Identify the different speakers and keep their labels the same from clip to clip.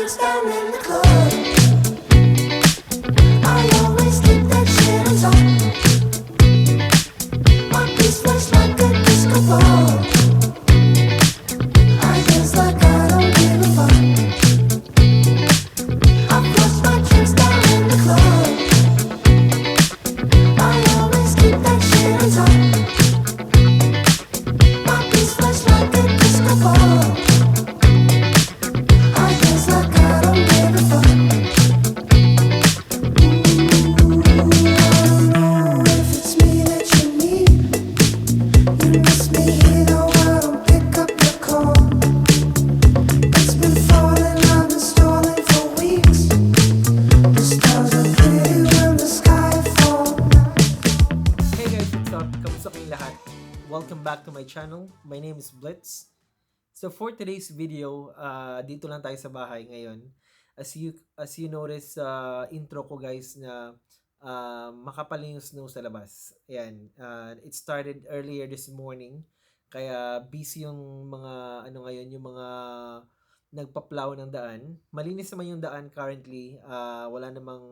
Speaker 1: drinks down in the club.
Speaker 2: Is Blitz. So for today's video, uh, dito lang tayo sa bahay ngayon. As you as you notice sa intro ko guys na uh, makapal yung snow sa labas. Ayan. Uh, it started earlier this morning. Kaya busy yung mga ano ngayon, yung mga nagpa-plow ng daan. Malinis naman yung daan currently. Uh, wala namang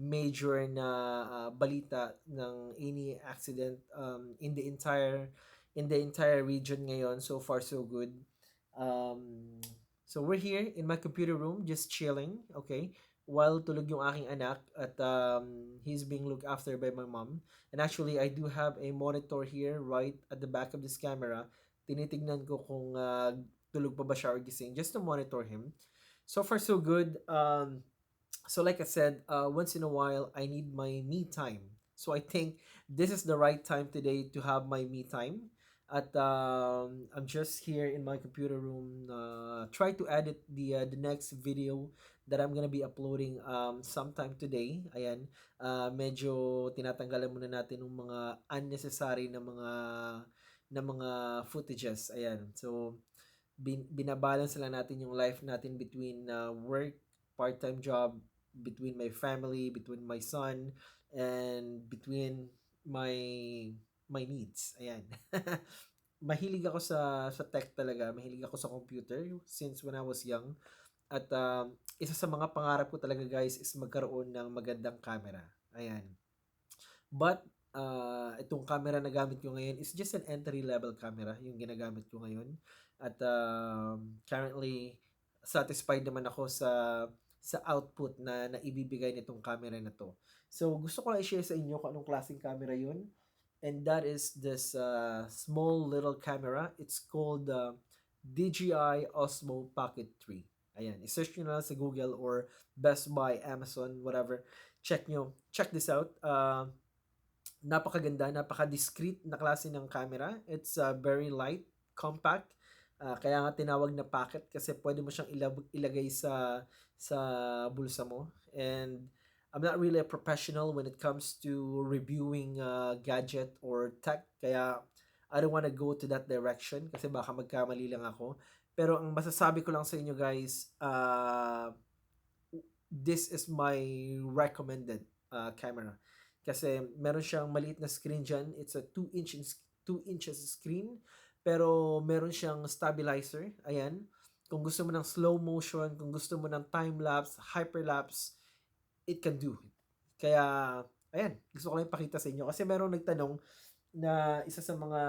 Speaker 2: major na uh, balita ng any accident um, in the entire in the entire region ngayon. So far so good. Um, so we're here in my computer room just chilling okay? While tulog yung aking anak at um, he's being looked after by my mom. And actually I do have a monitor here right at the back of this camera. Tinitignan ko kung uh, tulog pa ba siya or gising just to monitor him. So far so good. Um, so like I said, uh, once in a while, I need my me time. So I think this is the right time today to have my me time. At um, I'm just here in my computer room, uh, try to edit the uh, the next video that I'm gonna be uploading um, sometime today. Ayan, uh, medyo tinatanggalan muna natin ng mga unnecessary na mga na mga footages. Ayan, so bin, binabalance lang natin yung life natin between uh, work, part-time job, between my family, between my son, and between my my needs. Ayan. Mahilig ako sa sa tech talaga. Mahilig ako sa computer since when I was young. At um, isa sa mga pangarap ko talaga guys is magkaroon ng magandang camera. Ayan. But uh, itong camera na gamit ko ngayon is just an entry level camera yung ginagamit ko ngayon. At um, currently satisfied naman ako sa sa output na naibibigay nitong camera na to. So, gusto ko lang i-share sa inyo kung anong klaseng camera yun. And that is this uh, small little camera. It's called uh, DJI Osmo Pocket 3. Ayan, i-search nyo na sa Google or Best Buy, Amazon, whatever. Check nyo. Check this out. Uh, napakaganda, napaka-discreet na klase ng camera. It's uh, very light, compact. Uh, kaya nga tinawag na pocket kasi pwede mo siyang ilag- ilagay sa sa bulsa mo. And I'm not really a professional when it comes to reviewing uh, gadget or tech. Kaya I don't wanna go to that direction kasi baka magkamali lang ako. Pero ang masasabi ko lang sa inyo guys, uh, this is my recommended uh, camera. Kasi meron siyang maliit na screen dyan. It's a 2 inches 2 inches screen. Pero meron siyang stabilizer. Ayan. Kung gusto mo ng slow motion, kung gusto mo ng time-lapse, hyperlapse, it can do. Kaya, ayan, gusto ko lang ipakita sa inyo. Kasi merong nagtanong na isa sa mga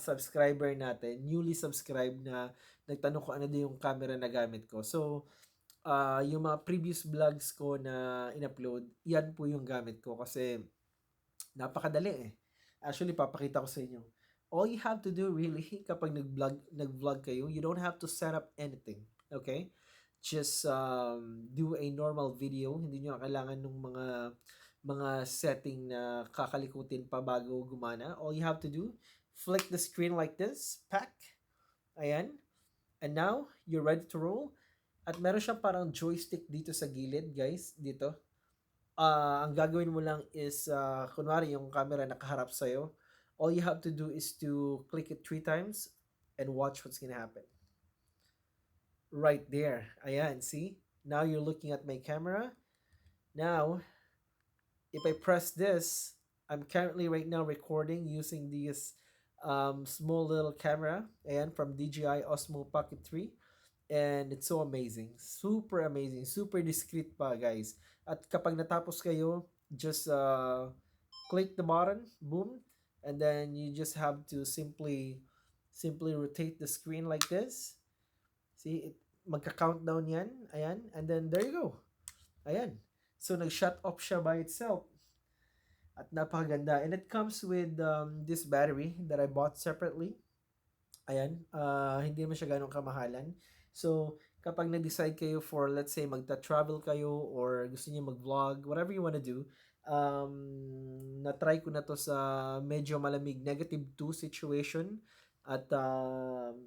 Speaker 2: subscriber natin, newly subscribed na nagtanong ko ano din yung camera na gamit ko. So, uh, yung mga previous vlogs ko na in-upload, yan po yung gamit ko kasi napakadali eh. Actually, papakita ko sa inyo all you have to do really kapag nag-vlog, nag-vlog kayo, you don't have to set up anything. Okay? Just um, do a normal video. Hindi nyo kailangan ng mga mga setting na kakalikutin pa bago gumana. All you have to do, flick the screen like this, pack. Ayan. And now, you're ready to roll. At meron siyang parang joystick dito sa gilid, guys. Dito. Uh, ang gagawin mo lang is, uh, kunwari yung camera nakaharap sa'yo, all you have to do is to click it three times and watch what's gonna happen. Right there. Ayan, see? Now you're looking at my camera. Now, if I press this, I'm currently right now recording using this um, small little camera and from DJI Osmo Pocket 3. And it's so amazing. Super amazing. Super discreet pa, guys. At kapag natapos kayo, just uh, click the button, boom, and then you just have to simply simply rotate the screen like this. See, it, magka-countdown yan. Ayan. And then there you go. Ayan. So, nag-shut off siya by itself. At napakaganda. And it comes with um, this battery that I bought separately. Ayan. Uh, hindi naman siya ganong kamahalan. So, kapag nag-decide kayo for, let's say, magta-travel kayo or gusto niyo mag-vlog, whatever you wanna do, um, na-try ko na to sa medyo malamig negative 2 situation at um,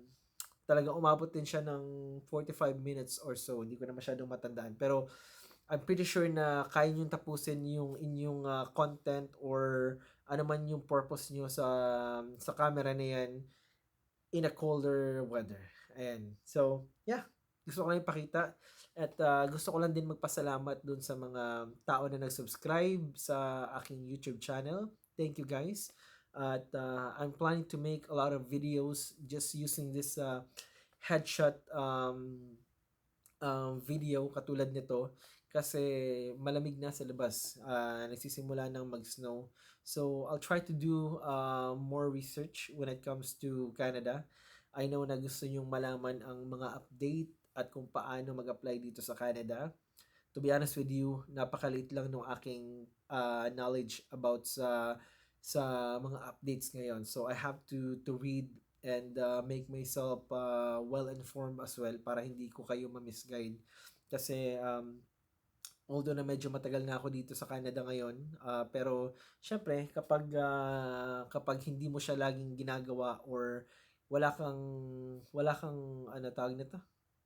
Speaker 2: talagang umabot din siya ng 45 minutes or so. Hindi ko na masyadong matandaan. Pero, I'm pretty sure na kaya nyo tapusin yung inyong uh, content or ano man yung purpose nyo sa sa camera na yan in a colder weather. Ayan. So, yeah. Gusto ko lang ipakita. At uh, gusto ko lang din magpasalamat dun sa mga tao na nag-subscribe sa aking YouTube channel. Thank you guys. At uh, I'm planning to make a lot of videos just using this uh, headshot um, um, video katulad nito kasi malamig na sa labas. Uh, nagsisimula ng mag-snow. So, I'll try to do uh, more research when it comes to Canada. I know na gusto nyong malaman ang mga update at kung paano mag-apply dito sa Canada. To be honest with you, napakaliit lang ng aking uh, knowledge about sa sa mga updates ngayon. So I have to to read and uh, make myself uh, well informed as well para hindi ko kayo ma-misguide. Kasi um, although na medyo matagal na ako dito sa Canada ngayon, uh, pero syempre kapag uh, kapag hindi mo siya laging ginagawa or wala kang wala kang ano tawag nito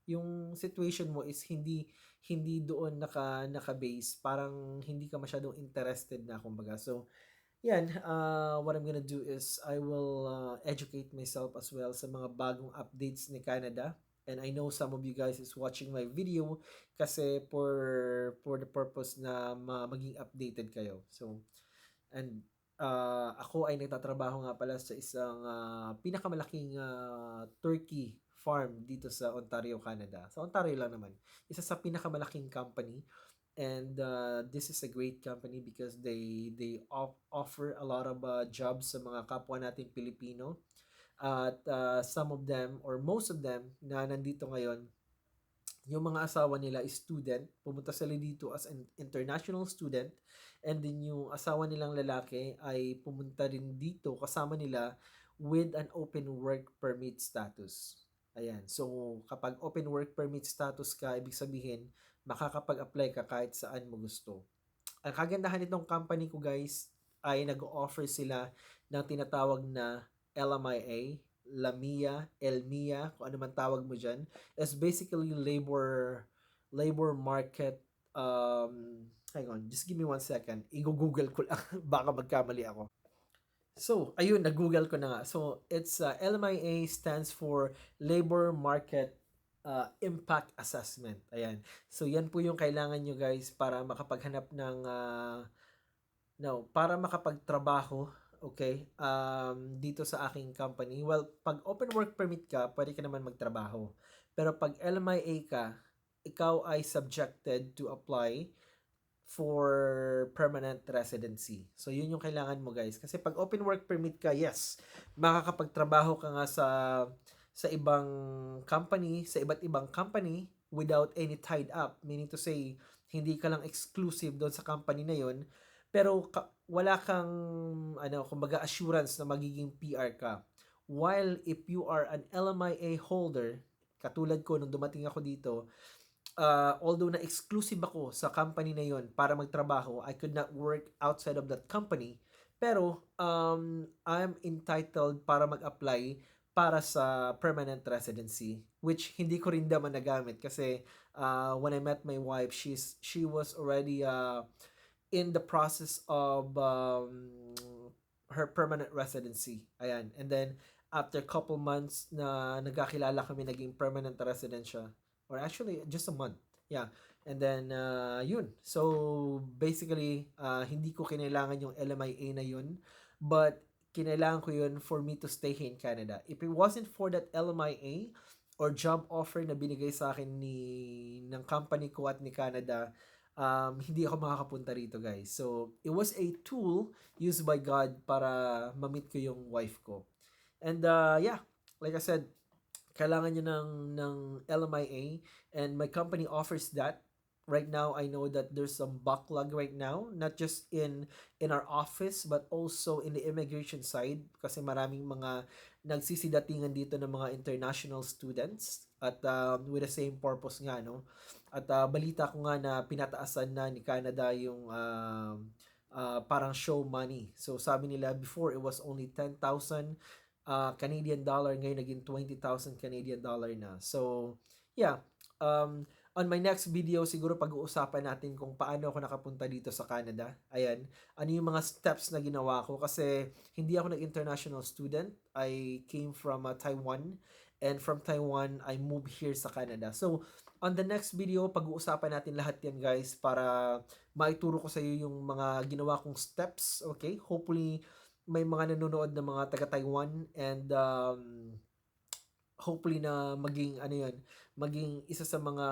Speaker 2: yung situation mo is hindi hindi doon naka naka-base parang hindi ka masyadong interested na kumbaga so yan uh, what I'm gonna do is I will uh, educate myself as well sa mga bagong updates ni Canada and I know some of you guys is watching my video kasi for for the purpose na ma- maging updated kayo so and uh, ako ay nagtatrabaho nga pala sa isang uh, pinakamalaking uh, turkey farm dito sa Ontario, Canada. Sa Ontario lang naman. Isa sa pinakamalaking company and uh, this is a great company because they they off- offer a lot of uh, jobs sa mga kapwa natin Pilipino. At uh, some of them or most of them na nandito ngayon yung mga asawa nila is student, pumunta sila dito as an international student, and then yung asawa nilang lalaki ay pumunta rin dito kasama nila with an open work permit status. Ayan. So, kapag open work permit status ka, ibig sabihin, makakapag-apply ka kahit saan mo gusto. Ang kagandahan nitong company ko guys, ay nag-offer sila ng tinatawag na LMIA, Lamia, Elmia, kung ano man tawag mo dyan, is basically labor labor market um, hang on, just give me one second. I-google ko lang, baka magkamali ako. So, ayun, nag-google ko na nga. So, it's uh, LMIA stands for Labor Market uh, Impact Assessment. Ayan. So, yan po yung kailangan nyo guys para makapaghanap ng uh, no, para makapagtrabaho okay, um, dito sa aking company. Well, pag open work permit ka, pwede ka naman magtrabaho. Pero pag LMIA ka, ikaw ay subjected to apply for permanent residency. So, yun yung kailangan mo guys. Kasi pag open work permit ka, yes, makakapagtrabaho ka nga sa sa ibang company, sa iba't ibang company without any tied up. Meaning to say, hindi ka lang exclusive doon sa company na yon pero ka, wala kang ano kumbaga assurance na magiging PR ka while if you are an LMIA holder katulad ko nung dumating ako dito uh, although na exclusive ako sa company na yon para magtrabaho, I could not work outside of that company. Pero um, I'm entitled para mag-apply para sa permanent residency which hindi ko rin naman nagamit kasi uh, when I met my wife she's she was already uh, in the process of um, her permanent residency ayan and then after couple months na nagkakilala kami naging permanent resident siya or actually just a month. Yeah. And then uh, yun. So basically uh, hindi ko kinailangan yung LMIA na yun, but kinailangan ko yun for me to stay here in Canada. If it wasn't for that LMIA, or job offer na binigay sa akin ni ng company ko at ni Canada, um, hindi ako makakapunta rito guys. So, it was a tool used by God para ma-meet ko yung wife ko. And uh, yeah, like I said, kailangan niya ng, ng LMIA and my company offers that. Right now, I know that there's some backlog right now, not just in in our office but also in the immigration side kasi maraming mga nagsisidatingan dito ng mga international students at um, with the same purpose nga no. At uh, balita ko nga na pinataasan na ni Canada yung um, uh, parang show money. So sabi nila before it was only 10,000 uh, Canadian dollar ngayon naging 20,000 Canadian dollar na. So yeah, um on my next video siguro pag-uusapan natin kung paano ako nakapunta dito sa Canada. Ayan, ano yung mga steps na ginawa ko kasi hindi ako nag-international student. I came from uh, Taiwan and from Taiwan I moved here sa Canada. So on the next video pag-uusapan natin lahat yan guys para maituro ko sa iyo yung mga ginawa kong steps, okay? Hopefully may mga nanonood na mga taga Taiwan and um, hopefully na maging ano yun, maging isa sa mga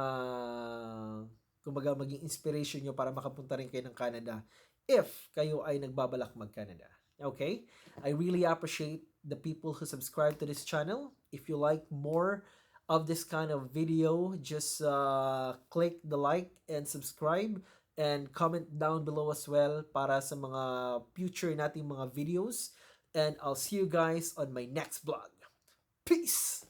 Speaker 2: kumbaga maging inspiration nyo para makapunta rin kayo ng Canada if kayo ay nagbabalak mag-Canada. Okay? I really appreciate the people who subscribe to this channel. If you like more of this kind of video, just uh, click the like and subscribe and comment down below as well para sa mga future nating mga videos. And I'll see you guys on my next vlog. Peace!